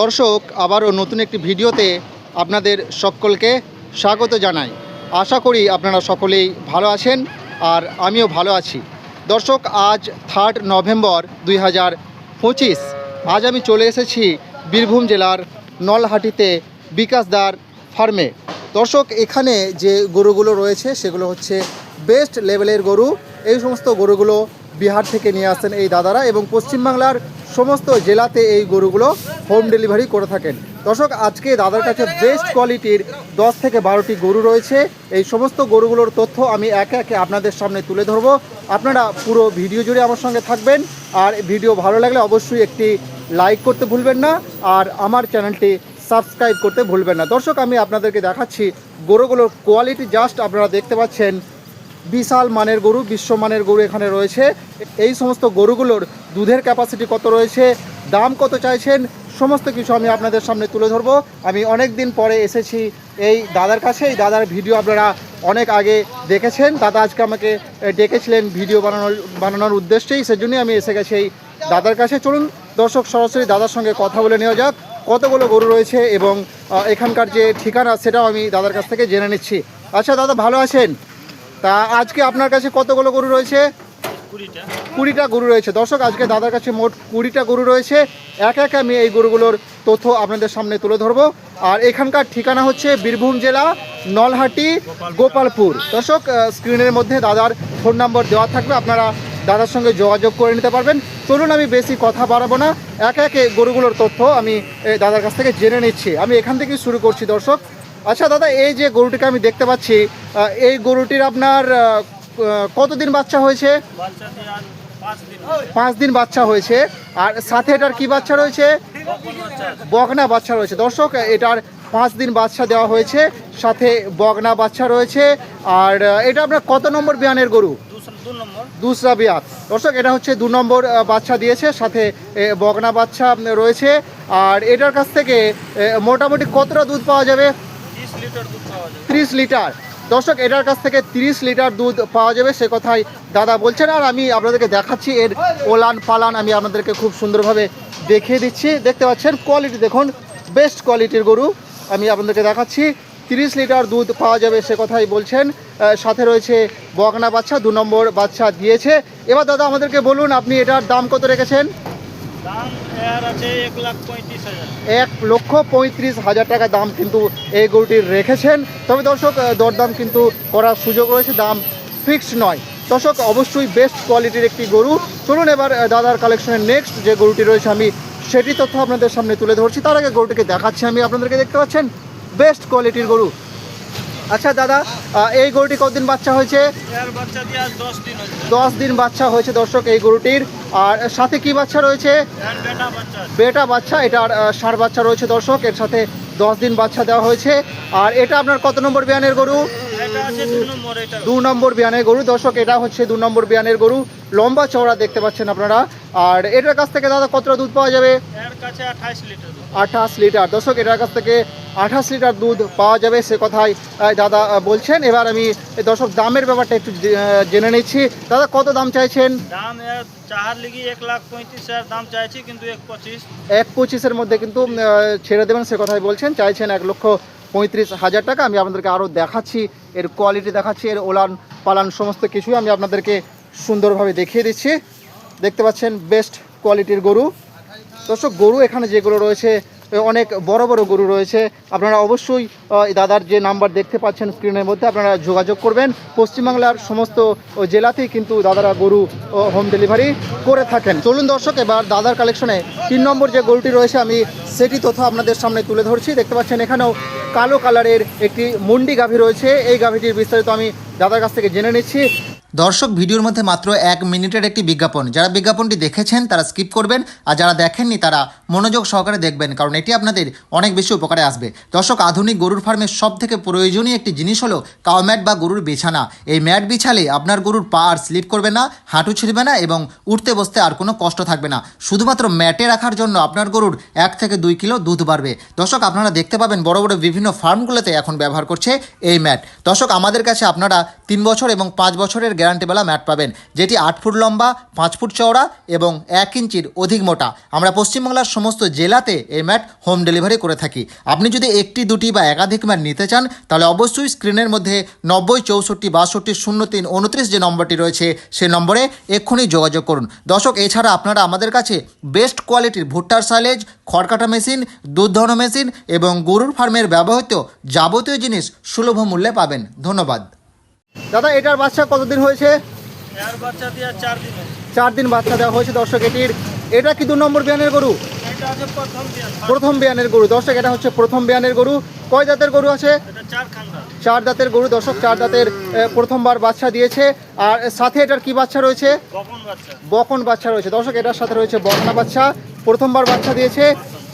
দর্শক, আবারও নতুন একটি ভিডিওতে আপনাদের সকলকে স্বাগত জানাই। আশা করি আপনারা সকলেই ভালো আছেন আর আমিও ভালো আছি। দর্শক, আজ থার্ড নভেম্বর দুই হাজার পঁচিশ। আজ আমি চলে এসেছি বীরভূম জেলার নলহাটিতে বিকাশদার ফার্মে। দর্শক, এখানে যে গরুগুলো রয়েছে, সেগুলো হচ্ছে বেস্ট লেভেলের গরু। এই সমস্ত গরুগুলো বিহার থেকে নিয়ে আসেন এই দাদারা এবং পশ্চিমবাংলার সমস্ত জেলাতে এই গরুগুলো হোম ডেলিভারি করে থাকেন। দর্শক, আজকে দাদার কাছে বেস্ট কোয়ালিটির দশ থেকে বারোটি গরু রয়েছে। এই সমস্ত গরুগুলোর তথ্য আমি একে একে আপনাদের সামনে তুলে ধরবো। আপনারা পুরো ভিডিও জুড়ে আমার সঙ্গে থাকবেন। আর ভিডিও ভালো লাগলে অবশ্যই একটি লাইক করতে ভুলবেন না। আর আমার চ্যানেলটি সাবস্ক্রাইব করতে ভুলবেন না। দর্শক, আমি আপনাদেরকে দেখাচ্ছি গরুগুলোর কোয়ালিটি জাস্ট আপনারা দেখতে পাচ্ছেন। বিশাল মানের গরু বিশ্বমানের গরু এখানে রয়েছে। এই সমস্ত গরুগুলোর দুধের ক্যাপাসিটি কত রয়েছে, দাম কত চাইছেন, সমস্ত কিছু আমি আপনাদের সামনে তুলে ধরবো। আমি অনেক দিন পরে এসেছি এই দাদার কাছে। এই দাদার ভিডিও আপনারা অনেক আগে দেখেছেন। দাদা আজকে আমাকে ডেকেছিলেন ভিডিও বানানোর বানানোর উদ্দেশ্যেই। সেজন্যই আমি এসে গেছি এই দাদার কাছে। চলুন, দর্শক সরাসরি দাদার সঙ্গে কথা বলে নেওয়া যাক। কতগুলো গরু রয়েছে এবং এখানকার যে ঠিকানা সেটাও আমি দাদার কাছ থেকে জেনে নিচ্ছি। আচ্ছা দাদা ভালো আছেন? তা আজকে আপনার কাছে কতগুলো গরু রয়েছে? কুড়িটা। গরু রয়েছে। দর্শক আজকে দাদার কাছে মোট কুড়িটা গরু রয়েছে। এক এক আমি এই গরুগুলোর তথ্য আপনাদের সামনে তুলে ধরবো। আর এখানকার ঠিকানা হচ্ছে বীরভূম জেলা নলহাটি গোপালপুর। দর্শক স্ক্রিনের মধ্যে দাদার ফোন নম্বর দেওয়া থাকবে। আপনারা দাদার সঙ্গে যোগাযোগ করে নিতে পারবেন। চলুন আমি বেশি কথা বাড়াবো না। একে একে গরুগুলোর তথ্য আমি দাদার কাছ থেকে জেনে নিচ্ছি। আমি এখান থেকেই শুরু করছি দর্শক। আচ্ছা দাদা, এই যে গরুটিকে আমি দেখতে পাচ্ছি এই গরুটির আপনার কতদিন বাচ্চা হয়েছে? পাঁচ দিন বাচ্চা হয়েছে। আর সাথে এটার কি বাচ্চা রয়েছে? বগনা বাচ্চা রয়েছে। দর্শক, এটার পাঁচ দিন বাচ্চা দেওয়া হয়েছে, সাথে বগনা বাচ্চা রয়েছে। আর এটা আপনার কত নম্বর বিয়ানের গরু? দুসরা বিয়াত দর্শক, এটা হচ্ছে দু নম্বর বাচ্চা দিয়েছে, সাথে বগনা বাচ্চা রয়েছে। আর এটার কাছ থেকে মোটামুটি কতটা দুধ পাওয়া যাবে? তিরিশ লিটার। দর্শক, এটার কাছ থেকে তিরিশ লিটার দুধ পাওয়া যাবে, সে কথাই দাদা বলছেন। আর আমি আপনাদেরকে দেখাচ্ছি, এর ওলান পালান আমি আপনাদেরকে খুব সুন্দরভাবে দেখিয়ে দিচ্ছি। দেখতে পাচ্ছেন কোয়ালিটি দেখুন বেস্ট কোয়ালিটির গরু। আমি আপনাদেরকে দেখাচ্ছি, তিরিশ লিটার দুধ পাওয়া যাবে, সে কথাই বলছেন। সাথে রয়েছে বগনা বাচ্চা, দু নম্বর বাচ্চা দিয়েছে। এবার দাদা, আমাদেরকে বলুন, আপনি এটার দাম কত রেখেছেন? এক লক্ষ পঁয়ত্রিশ হাজার টাকা দাম কিন্তু এই গরুটির রেখেছেন। তবে দর্শক দরদাম কিন্তু করার সুযোগ রয়েছে, দাম ফিক্সড নয়। দর্শক, অবশ্যই বেস্ট কোয়ালিটির একটি গরু। চলুন এবার দাদার কালেকশনের নেক্সট যে গরুটি রয়েছে, আমি সেটি তথ্য আপনাদের সামনে তুলে ধরছি। তার আগে গরুটিকে দেখাচ্ছি আমি। আপনাদেরকে দেখতে পাচ্ছেন? বেস্ট কোয়ালিটির গরু। আচ্ছা দাদা এই গরুটি কতদিন বাচ্চা হয়েছে? দশ দিন বাচ্চা হয়েছে দর্শক এই গরুটির। আর সাথে কি বাচ্চা রয়েছে? বেটা বাচ্চা এটার ষাঁড় বাচ্চা রয়েছে দর্শক এর সাথে দশ দিন বাচ্চা দেওয়া হয়েছে। আর এটা আপনার কত নম্বর বিয়ানের গরু? দু নম্বর এটা দু নম্বর বিয়ানের গরু দর্শক এটা হচ্ছে দু নম্বর বিয়ানের গরু। লম্বা চওড়া দেখতে পাচ্ছেন আপনারা। আর এটার কাছ থেকে দাদা কতটা দুধ পাওয়া যাবে? এর কাছে আঠাইশ লিটার আঠাশ লিটার। দর্শক এটার কাছ থেকে আঠাশ লিটার দুধ পাওয়া যাবে সে কথাই দাদা বলছেন। এবার আমি দর্শক দামের ব্যাপারটা একটু জেনে নিচ্ছি। দাদা কত দাম চাইছেন? দাম চাহার লিগি এক লাখ পঁয়ত্রিশ হাজার দাম চাইছি কিন্তু এক পঁচিশ। এক পঁচিশের মধ্যে কিন্তু ছেড়ে দেবেন সে কথাই বলছেন। চাইছেন এক লক্ষ পঁয়ত্রিশ হাজার টাকা। আমি আপনাদেরকে আরও দেখাচ্ছি এর কোয়ালিটি দেখাচ্ছি এর ওলান পালান সমস্ত কিছুই আমি আপনাদেরকে সুন্দরভাবে দেখিয়ে দিচ্ছি। দেখতে পাচ্ছেন বেস্ট কোয়ালিটির গরু। দর্শক, গরু এখানে যেগুলো রয়েছে অনেক বড় বড় গরু রয়েছে। আপনারা অবশ্যই দাদার যে নাম্বার দেখতে পাচ্ছেন স্ক্রিনের মধ্যে, আপনারা যোগাযোগ করবেন। পশ্চিমবাংলার সমস্ত জেলাতেই কিন্তু দাদারা গরু হোম ডেলিভারি করে থাকেন। চলুন দর্শক, এবার দাদার কালেকশনে তিন নম্বর যে গরুটি রয়েছে, আমি সেটি তথা আপনাদের সামনে তুলে ধরছি। দেখতে পাচ্ছেন এখানেও কালো কালারের একটি মুন্ডি গাভী রয়েছে। এই গাভীটির বিস্তারিত আমি দাদার কাছ থেকে জেনে নিচ্ছি। দর্শক, ভিডিওর মধ্যে মাত্র এক মিনিটের একটি বিজ্ঞাপন। যারা বিজ্ঞাপনটি দেখেছেন, তারা স্কিপ করবেন, আর যারা দেখেননি, তারা মনোযোগ সহকারে দেখবেন, কারণ এটি আপনাদের অনেক বেশি উপকারে আসবে। দর্শক, আধুনিক গরুর ফার্মের সব থেকে প্রয়োজনীয় একটি জিনিস হলো কাউ ম্যাট বা গরুর বিছানা। এই ম্যাট বিছালে আপনার গরুর পা আর স্লিপ করবে না, হাঁটু ছিঁড়বে না এবং উঠতে বসতে আর কোনো কষ্ট থাকবে না। শুধুমাত্র ম্যাটে রাখার জন্য আপনার গরুর এক থেকে দুই কিলো দুধ বাড়বে। দর্শক, আপনারা দেখতে পাবেন বড় বড় বিভিন্ন ফার্মগুলোতে এখন ব্যবহার করছে এই ম্যাট। দর্শক, আমাদের কাছে আপনারা তিন বছর এবং পাঁচ বছরের গ্যারান্টিওয়ালা ম্যাট পাবেন, যেটি আট ফুট লম্বা, পাঁচ ফুট চওড়া এবং এক ইঞ্চির অধিক মোটা। আমরা পশ্চিমবাংলার সমস্ত জেলাতে এই ম্যাট হোম ডেলিভারি করে থাকি। আপনি যদি একটি, দুটি বা একাধিক ম্যাট নিতে চান, তাহলে অবশ্যই স্ক্রিনের মধ্যে নব্বই, চৌষট্টি, বাষট্টি, শূন্য তিন, উনত্রিশ যে নম্বরটি রয়েছে, সে নম্বরে এক্ষুনি যোগাযোগ করুন। দর্শক, এছাড়া আপনারা আমাদের কাছে বেস্ট কোয়ালিটির ভুট্টার সাইলেজ, খড়কাটা মেশিন দুধ মেশিন এবং গরুর ফার্মের ব্যবহৃত যাবতীয় জিনিস সুলভ মূল্যে পাবেন। ধন্যবাদ। দাদা এটার বাচ্চা কতদিন হয়েছে? এর বাচ্চা দিয়ে চার দিনে। চার দিন বাচ্চা দেওয়া হয়েছে দর্শক এটির এটা কি দু নম্বর বিয়ানের গরু? প্রথম বিয়ানের গরু। দর্শক এটা হচ্ছে প্রথম বিয়ানের গরু। কয় জাতের গরু আছে? চার দাঁতের গরু। দর্শক চার দাঁতের প্রথমবার বাচ্চা দিয়েছে। আর সাথে এটার কি বাচ্চা রয়েছে? বকন বাচ্চা রয়েছে। দর্শক এটার সাথে রয়েছে বকনা বাচ্চা। প্রথমবার বাচ্চা দিয়েছে।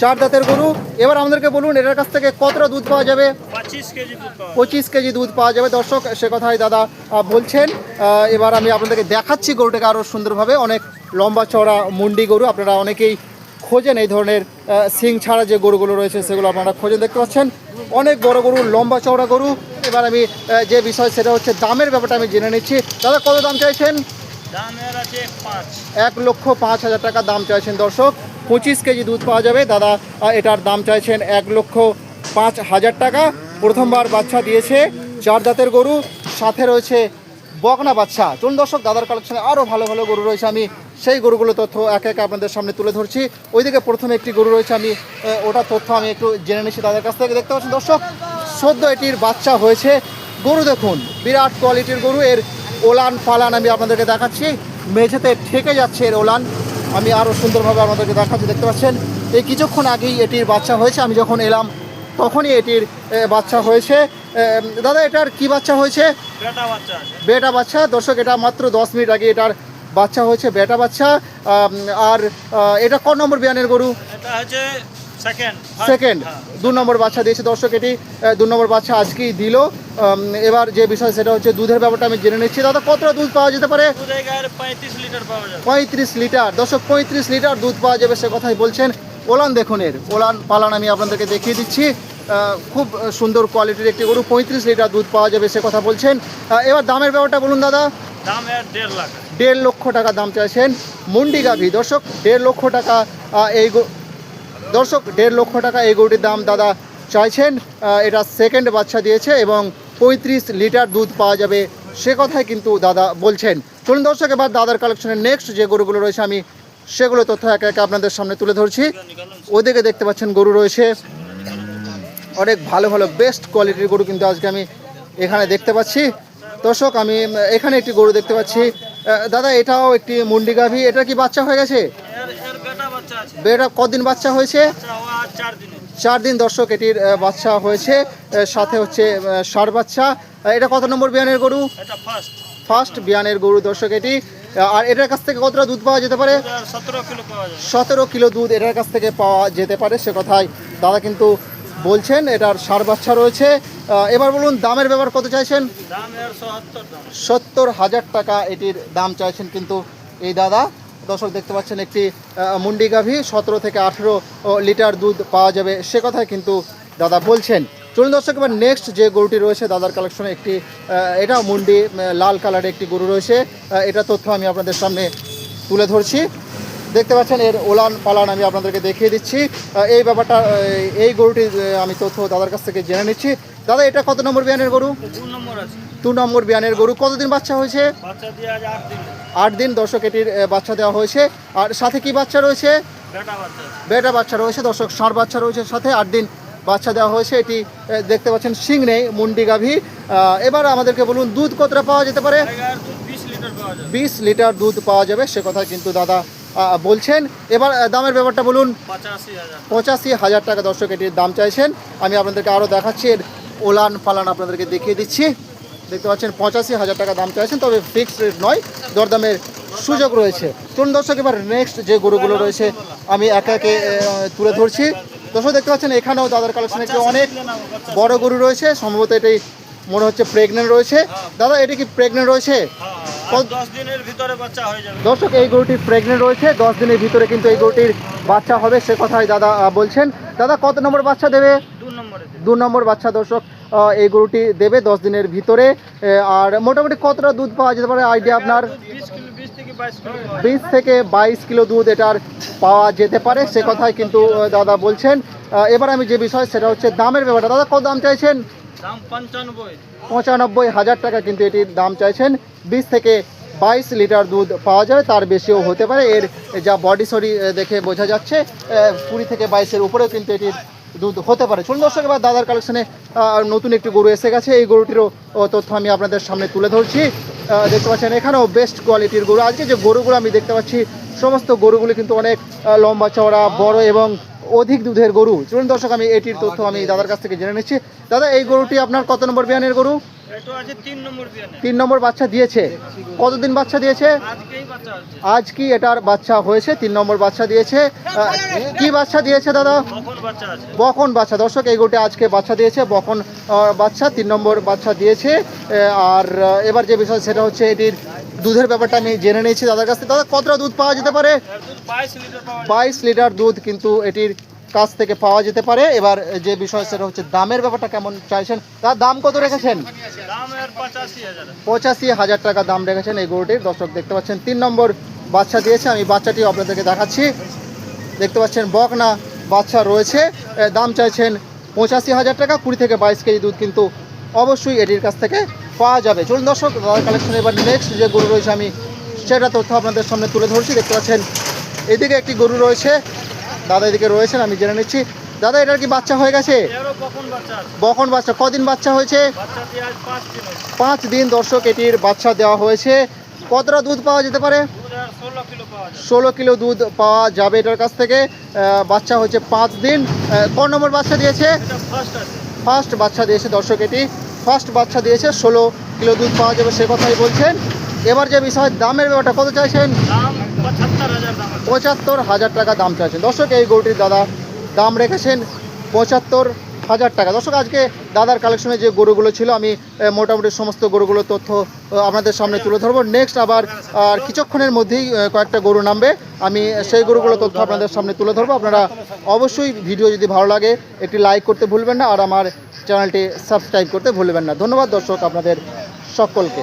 চার দাঁতের গরু। এবার আমাদেরকে বলুন এটার কাছ থেকে কতটা দুধ পাওয়া যাবে? পঁচিশ কেজি দুধ পাওয়া যাবে। দর্শক সে কথাই দাদা বলছেন। এবার আমি আপনাদেরকে দেখাচ্ছি গরুটাকে আরও সুন্দরভাবে। অনেক লম্বা চড়া মুন্ডি গরু। আপনারা অনেকেই খোঁজেন এই ধরনের সিং ছাড়া যে গরুগুলো রয়েছে সেগুলো আপনারা খোঁজে দেখতে পাচ্ছেন। অনেক বড় গরু লম্বা চওড়া গরু। এবার আমি যে বিষয় সেটা হচ্ছে দামের ব্যাপারটা আমি জেনে নিচ্ছি। দাদা কত দাম চাইছেন? এক লক্ষ পাঁচ হাজার টাকা দাম চাইছেন দর্শক। পঁচিশ কেজি দুধ পাওয়া যাবে। দাদা এটার দাম চাইছেন এক লক্ষ পাঁচ হাজার টাকা। প্রথমবার বাচ্চা দিয়েছে চার দাঁতের গরু, সাথে রয়েছে বকনা বাচ্চা। চলুন দর্শক, দাদার কালেকশনে আরও ভালো ভালো গরু রয়েছে। আমি সেই গরুগুলো তথ্য একে এক আপনাদের সামনে তুলে ধরছি। ওইদিকে প্রথমে একটি গরু রয়েছে, আমি ওটার তথ্য আমি একটু জেনে নিচ্ছি দাদার কাছ থেকে। দেখতে পাচ্ছেন দর্শক সদ্য এটির বাচ্চা হয়েছে। গরু দেখুন, বিরাট কোয়ালিটির গরু। এর ওলান ফালান আমি আপনাদেরকে দেখাচ্ছি। মেঝেতে ঠেকে যাচ্ছে এর ওলান। আমি আরও সুন্দরভাবে আপনাদেরকে দেখাচ্ছি দেখতে পাচ্ছেন? এই কিছুক্ষণ আগেই এটির বাচ্চা হয়েছে আমি যখন এলাম তখনই এটির বাচ্চা হয়েছে। দাদা এটার কি বাচ্চা হয়েছে? বেটা বাচ্চা বেটা বাচ্চা? দর্শক এটা মাত্র দশ মিনিট আগে এটার বাচ্চা হয়েছে বেটা বাচ্চা। আর এটা ক নম্বর বিয়ানের গরু? এটা হচ্ছে সেকেন্ড সেকেন্ড দু নম্বর বাচ্চা দিয়েছে দর্শক এটি দু নম্বর বাচ্চা আজকেই দিল। এবার যে বিষয় সেটা হচ্ছে দুধের ব্যাপারটা আমি জেনে নিচ্ছি। দাদা কতটা দুধ পাওয়া যেতে পারে? পঁয়ত্রিশ লিটার পাওয়া পঁয়ত্রিশ লিটার। দর্শক পঁয়ত্রিশ লিটার দুধ পাওয়া যাবে সে কথাই বলছেন ওলান দেখুন এর ওলান পালান আমি আপনাদেরকে দেখিয়ে দিচ্ছি। খুব সুন্দর কোয়ালিটির একটি গরু পঁয়ত্রিশ লিটার দুধ পাওয়া যাবে সে কথা বলছেন। এবার দামের ব্যাপারটা বলুন দাদা। দাম দেড় লাখ। দেড় লক্ষ টাকা দাম চাইছেন মুন্ডি গাভি। দর্শক দেড় লক্ষ টাকা এই দর্শক, দেড় লক্ষ টাকা এই গরুটির দাম দাদা চাইছেন। এটা সেকেন্ড বাচ্চা দিয়েছে এবং পঁয়ত্রিশ লিটার দুধ পাওয়া যাবে সে কথাই কিন্তু দাদা বলছেন। চলুন দর্শক, এবার দাদার কালেকশনের নেক্সট যে গরুগুলো রয়েছে আমি সেগুলো তথ্য একে একে আপনাদের সামনে তুলে ধরছি। ওদিকে দেখতে পাচ্ছেন গরু রয়েছে। অনেক ভালো ভালো বেস্ট কোয়ালিটির গরু কিন্তু আজকে আমি এখানে দেখতে পাচ্ছি। দর্শক, আমি এখানে একটি গরু দেখতে পাচ্ছি। দাদা, এটাও একটি মুন্ডি গাভি। এটা কি বাচ্চা হয়ে গেছে? বাচ্চা কদিন বাচ্চা হয়েছে? চার দিন। দর্শক এটির বাচ্চা হয়েছে। সাথে হচ্ছে ষাঁড় বাচ্চা। এটা কত নম্বর বিয়ানের গরু? ফার্স্ট বিয়ানের গরু দর্শক এটি। আর এটার কাছ থেকে কতটা দুধ পাওয়া যেতে পারে? সতেরো কিলো দুধ এটার কাছ থেকে পাওয়া যেতে পারে সে কথাই। দাদা কিন্তু বলছেন এটার ষাঁড় বাচ্চা রয়েছে। এবার বলুন দামের ব্যাপার কত চাইছেন? সত্তর হাজার টাকা এটির দাম চাইছেন কিন্তু এই দাদা। দর্শক দেখতে পাচ্ছেন একটি মুন্ডি গাভী সতেরো থেকে আঠেরো লিটার দুধ পাওয়া যাবে। সে কথাই কিন্তু দাদা বলছেন। চলুন দর্শক এবার নেক্সট যে গরুটি রয়েছে দাদার কালেকশনে একটি এটা মুন্ডি লাল কালারের একটি গরু রয়েছে। এটা তথ্য আমি আপনাদের সামনে তুলে ধরছি। দেখতে পাচ্ছেন এর ওলান পালান আমি আপনাদেরকে দেখিয়ে দিচ্ছি। এই ব্যাপারটা এই গরুটির আহ, আমি তথ্য দাদার কাছ থেকে জেনে নিচ্ছি। দাদা এটা কত নম্বর বিয়ানের গরু? নম্বর আছে। দু নম্বর বিয়ানের গরু। কতদিন বাচ্চা হয়েছে? আট দিন। দর্শক এটির বাচ্চা দেওয়া হয়েছে। আর সাথে কি বাচ্চা রয়েছে? বেটা বাচ্চা রয়েছে দর্শক ষাঁড় বাচ্চা রয়েছে সাথে। আট দিন বাচ্চা দেওয়া হয়েছে। এটি দেখতে পাচ্ছেন সিং নেই মুন্ডি গাভী। এবার আমাদেরকে বলুন দুধ কতটা পাওয়া যেতে পারে? বিশ লিটার দুধ পাওয়া যাবে সে কথা কিন্তু দাদা বলছেন। এবার দামের ব্যাপারটা বলুন। পঁচাশি হাজার টাকা দর্শক এটির দাম চাইছেন। আমি আপনাদেরকে আরও দেখাচ্ছি এর ওলান পালান আপনাদেরকে দেখিয়ে দিচ্ছি। দেখতে পাচ্ছেন পঁচাশি হাজার টাকা দাম চাইছেন তবে ফিক্সড রেট নয় দরদামের সুযোগ রয়েছে। চলুন দর্শক এবার নেক্সট যে গরুগুলো রয়েছে আমি একে একে তুলে ধরছি। দর্শক দেখতে পাচ্ছেন এখানেও দাদার কালেকশনে একটি অনেক বড় গরু রয়েছে সম্ভবত এটি মনে হচ্ছে প্রেগনেন্ট রয়েছে। দাদা এটি কি প্রেগনেন্ট রয়েছে? হ্যাঁ বাচ্চা দর্শক এই গরুটি প্রেগনেন্ট রয়েছে দশ দিনের ভিতরে কিন্তু এই গরুটির বাচ্চা হবে সে কথাই দাদা বলছেন। দাদা কত নম্বর বাচ্চা দেবে। দু নম্বরে বাচ্চা দর্শক এই গরুটি দেবে দশ দিনের ভিতরে। আর মোটামুটি কতটা দুধ পাওয়া যেতে পারে আইডিয়া আপনার? বিশ থেকে বাইশ কিলো দুধ এটার পাওয়া যেতে পারে সে কথাই কিন্তু দাদা বলছেন। এবার আমি যে বিষয় সেটা হচ্ছে দামের ব্যাপারটা। দাদা কত দাম চাইছেন? পঁচানব্বই হাজার টাকা কিন্তু এটির দাম চাইছেন। বিশ থেকে বাইশ লিটার দুধ পাওয়া যাবে তার বেশিও হতে পারে। এর যা বডি সরি দেখে বোঝা যাচ্ছে। কুড়ি থেকে বাইশের উপরেও কিন্তু এটির দুধ হতে পারে। চলুন দর্শক, এবার দাদার কালেকশনে নতুন একটি গরু এসে গেছে। এই গরুটিরও তথ্য আমি আপনাদের সামনে তুলে ধরছি। দেখতে পাচ্ছেন, এখানেও বেস্ট কোয়ালিটির গরু। আজকে যে গরুগুলো আমি দেখতে পাচ্ছি, সমস্ত গরুগুলি কিন্তু অনেক লম্বা চওড়া, বড় এবং অধিক দুধের গরু। চলুন দর্শক, আমি এটির তথ্য আমি দাদার কাছ থেকে জেনে নিচ্ছি। দাদা, এই গরুটি আপনার কত নম্বর বিহানের গরু? তিন নম্বর বাচ্চা দিয়েছে। কতদিন বাচ্চা দিয়েছে? আজ কি এটার বাচ্চা হয়েছে? তিন নম্বর বাচ্চা দিয়েছে। কি বাচ্চা দিয়েছে দাদা? কখন বাচ্চা বকন বাচ্চা। দর্শক এই গোটে আজকে বাচ্চা দিয়েছে বকন বাচ্চা তিন নম্বর বাচ্চা দিয়েছে। আর এবার যে বিষয় সেটা হচ্ছে এটির দুধের ব্যাপারটা আমি জেনে নিয়েছি দাদার কাছ থেকে। দাদা কতটা দুধ পাওয়া যেতে পারে? বাইশ লিটার দুধ কিন্তু এটির কাছ থেকে পাওয়া যেতে পারে। এবার যে বিষয় সেটা হচ্ছে দামের ব্যাপারটা কেমন চাইছেন তার দাম কত রেখেছেন? পঁচাশি হাজার। টাকা দাম রেখেছেন এই গরুটির। দর্শক দেখতে পাচ্ছেন তিন নম্বর বাচ্চা দিয়েছে। আমি বাচ্চাটি আপনাদেরকে দেখাচ্ছি। দেখতে পাচ্ছেন বকনা বাচ্চা রয়েছে। দাম চাইছেন পঁচাশি হাজার টাকা। কুড়ি থেকে বাইশ কেজি দুধ কিন্তু অবশ্যই এটির কাছ থেকে পাওয়া যাবে। চলুন দর্শক দাদার কালেকশন এবার নেক্সট যে গরু রয়েছে আমি সেটা তথ্য আপনাদের সামনে তুলে ধরছি। দেখতে পাচ্ছেন এদিকে একটি গরু রয়েছে। দাদা এদিকে রয়েছেন আমি জেনে নিচ্ছি। দাদা এটার কি বাচ্চা হয়ে গেছে? কখন বাচ্চা বকন বাচ্চা? কদিন বাচ্চা হয়েছে? পাঁচ দিন দর্শক এটির বাচ্চা দেওয়া হয়েছে। কতটা দুধ পাওয়া যেতে পারে? ষোলো কিলো দুধ পাওয়া যাবে এটার কাছ থেকে। বাচ্চা হচ্ছে পাঁচ দিন। কোন নম্বর বাচ্চা দিয়েছে? ফার্স্ট বাচ্চা দিয়েছে দর্শক এটি। ফার্স্ট বাচ্চা দিয়েছে ষোলো কিলো দুধ পাওয়া যাবে সে কথাই বলছেন। এবার যে বিষয় দামের ব্যাপারটা কত চাইছেন? পঁচাত্তর হাজার টাকা দাম চাইছেন। দর্শক, এই গরুটির দাদা দাম রেখেছেন পঁচাত্তর হাজার টাকা। দর্শক, আজকে দাদার কালেকশনে যে গরুগুলো ছিল, আমি মোটামুটি সমস্ত গরুগুলোর তথ্য আপনাদের সামনে তুলে ধরবো। নেক্সট আবার, আর কিছুক্ষণের মধ্যেই কয়েকটা গরু নামবে। আমি সেই গরুগুলো তথ্য আপনাদের সামনে তুলে ধরবো। আপনারা অবশ্যই ভিডিও যদি ভালো লাগে, একটি লাইক করতে ভুলবেন না, আর আমার চ্যানেলটি সাবস্ক্রাইব করতে ভুলবেন না। ধন্যবাদ দর্শক, আপনাদের সকলকে।